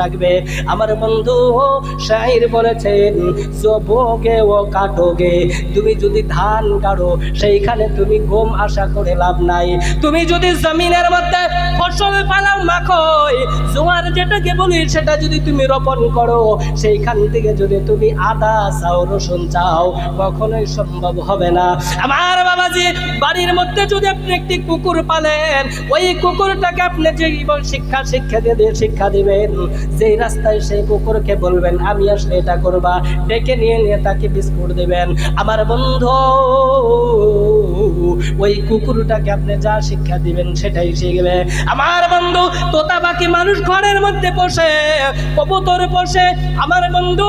রাখবে। আমার বন্ধু শাহির বলেছেন জবোগে ও কাটোগে তুমি যদি ধান কাটো সেইখানে তুমি গম আশা করে লাভ নাই। তুমি যদি জমিনের মধ্যে ফসল পালাও মাখই, জোয়ার যেটাকে বলি সেটা যদি তুমি রোপণ করো, সেইখান থেকে যদি তুমি আদা, চাও, রসুন চাও, কখনোই সম্ভব হবে না। আমার বাবাজি, বাড়ির মধ্যে যদি আপনি একটি কুকুর পালেন, ওই কুকুরটাকে আপনি যে শিক্ষা শিক্ষা দিয়ে শিক্ষা দিবেন যেই রাস্তায় সেই কুকুরকে বলবেন, আমি আসলে এটা করবা ডেকে নিয়ে নিয়ে তাকে বিস্কুট দিবেন। আমার বন্ধু, ওই কুকুরটাকে আপনি যা শিক্ষা দিবেন সেটাই শিখবে। আমার বন্ধু, তোতা পাখি মানুষ ঘরের মধ্যে বসে, কবুতর বসে। আমার বন্ধু,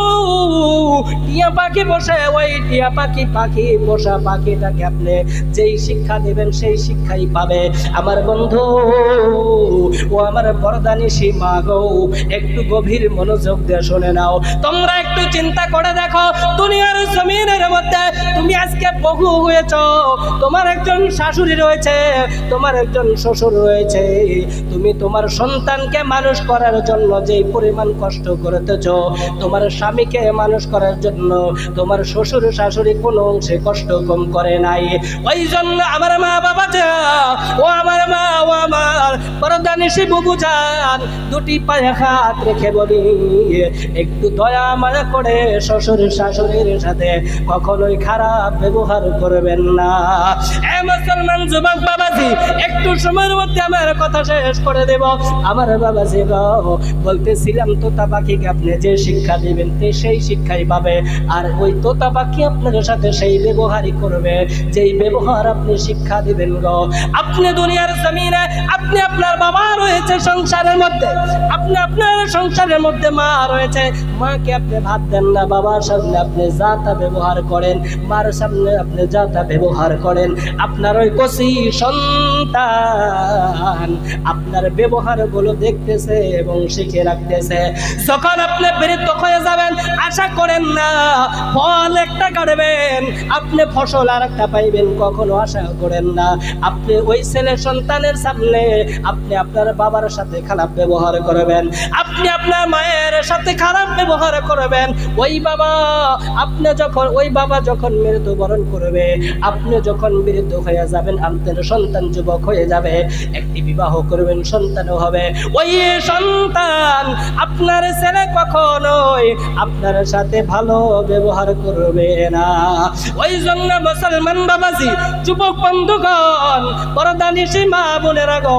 টিয়া পাখি বসে। ওই টিয়া পাখি পাখি পোষা পাখিটাকে আপনি যেই শিক্ষা দিবেন সেই শিক্ষাই পাবে। আমার বন্ধু ও আমার বরদানি সীমা গো। একটু গভীর মনোযোগ দিয়ে শুনে নাও। তোমরা একটু চিন্তা করে দেখো, দুনিয়ার জমিনের মধ্যে তুমি আজকে বহু হয়েছ। তোমার একজন শাশুড়ি রয়েছে, তোমার একজন শ্বশুর রয়েছে। তুমি তোমার সন্তানকে মানুষ করার জন্য যে পরিমাণ কষ্ট করতেছ, তোমার স্বামীকে মানুষ করার জন্য তোমার শ্বশুর শাশুড়ি কোনো অংশে কষ্ট কম করে নাই। ওই জন্য আমার মা বাবা ও আমার মা, ও আমার দুটি পায়ে হাত রেখে বলি, একটু দয়া মায়া করে শ্বশুর শাশুড়ির সাথে কখনোই খারাপ ব্যবহার করবেন না। এ মুসলমান যুবক বাবাজি, একটু সময়ের মধ্যে আমার কথা শেষ করে দেব। আমার বাবাজি বলতেছিলাম তোতা পাখিকে আপনি যে শিক্ষা দিবেন সেই শিক্ষাই পাবে। আর ওই তোতা পাখি আপনার সাথে সেই ব্যবহারই করবে, যেই ব্যবহার আপনি শিক্ষা দিবেন গো। আপনি দুনিয়ার জমিনে, আপনি আপনার বাবা রয়েছে সংসারের মধ্যে। আপনি আপনার সংসারের মধ্যে মা রয়েছে। মাকে আপনি ভাত দেন না, বাবার সামনে আপনি যা তা ব্যবহার করেন, মার সামনে আপনি যা তা ব্যবহার করেন। আপনার ওই কষি সন্তান আপনার ব্যবহারগুলো দেখতেছে এবং শিখে রাখতেছে। যখন আপনি বৃদ্ধ হয়ে যাবেন, আশা করেন না, ফল একটা কাটবেন। আপনি ফসল আর একটা পাইবেন, কখনো আশা করেন না। আপনি ওই ছেলে সন্তানের সামনে আপনি আপনার বাবার সাথে খারাপ ব্যবহার করবেন, আপনি আপনার মায়ের সাথে খারাপ ব্যবহার করবেন। ওই বাবা, আপনি যখন, ওই বাবা যখন মৃত্যুবরণ করবে, আপনি যখন বৃদ্ধ হয়ে যাবেন, আপনার সন্তান যুবক হয়ে যাবে, একটি বিবাহ করবেন সন্তানও হবে। ওই সন্তান আপনার ছেলে কখনোই আপনার সাথে ভালো ব্যবহার করবে না। ওই জন্য মুসলমান বাবাজি, যুবক বন্ধুগণ পরদানি সীমা বোনেরা গো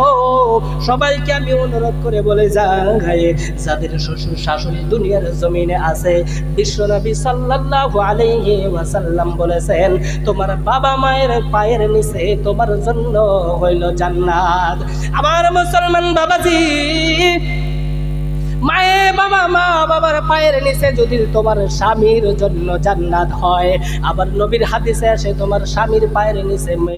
সবাইকে আমি অনুরোধ করে বলে যাই যাদের শ্বশুর শাশুড়ি দুনিয়ার জমিনে আছে বিশ্বনবী সাল্লাল্লাহু আলাইহি ওয়াসাল্লাম বলেছেন, তোমার বাবা মায়ের পায়ের নিচে তোমার জন্য হইল জান্নাত। আমার মুসলমান বাবাজি, মায়ে বাবা, মা বাবার পায়ের নিচে যদি তোমার স্বামীর জন্য জান্নাত হয়, আবার নবীর হাদিসে আসে, তোমার স্বামীর পায়ের নিচে